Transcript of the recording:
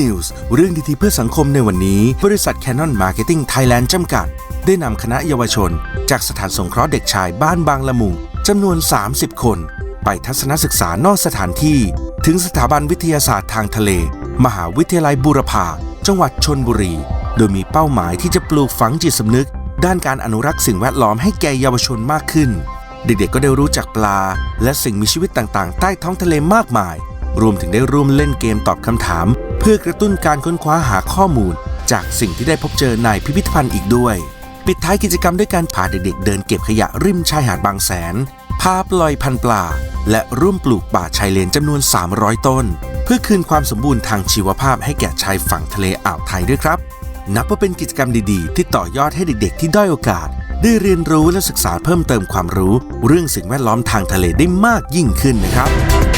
News เรื่องดีๆเพื่อสังคมในวันนี้ บริษัท Canon Marketing Thailand จำกัด ได้นำคณะเยาวชน จากสถานสงเคราะห์เด็กชายบ้านบางละมุงจำนวน 30 คน ไปทัศนศึกษานอกสถานที่ ถึงสถาบันวิทยาศาสตร์ทางทะเล มหาวิทยาลัยบูรพาจังหวัดชนบุรี โดยมีเป้าหมายที่จะปลูกฝังจิตสำนึก ด้านการอนุรักษ์สิ่งแวดล้อมให้แก่เยาวชนมากขึ้น เด็กๆก็ได้รู้จักปลา และสิ่งมีชีวิตต่างๆ ใต้ท้องทะเลมากมาย รวมถึงได้ร่วมเล่นเกมตอบคำถาม พื่อกระตุ้นการค้นคว้าหาข้อมูล จากสิ่งที่ได้พบเจอในพิพิธภัณฑ์อีกด้วย ปิดท้ายกิจกรรมด้วยการพาเด็กๆ เดินเก็บขยะริมชายหาดบางแสน พาปล่อยพันธ์ปลา และร่วมปลูกป่าชายเลนจำนวน 300 ต้น เพื่อคืนความสมบูรณ์ทางชีวภาพให้แก่ชายฝั่งทะเลอ่าวไทยด้วยครับ นับว่าเป็นกิจกรรมดีๆ ที่ต่อยอดให้เด็กๆ ที่ด้อยโอกาส ได้เรียนรู้และศึกษาเพิ่มเติมความรู้ เรื่องสิ่งแวดล้อมทางทะเลได้มากยิ่งขึ้นนะครับ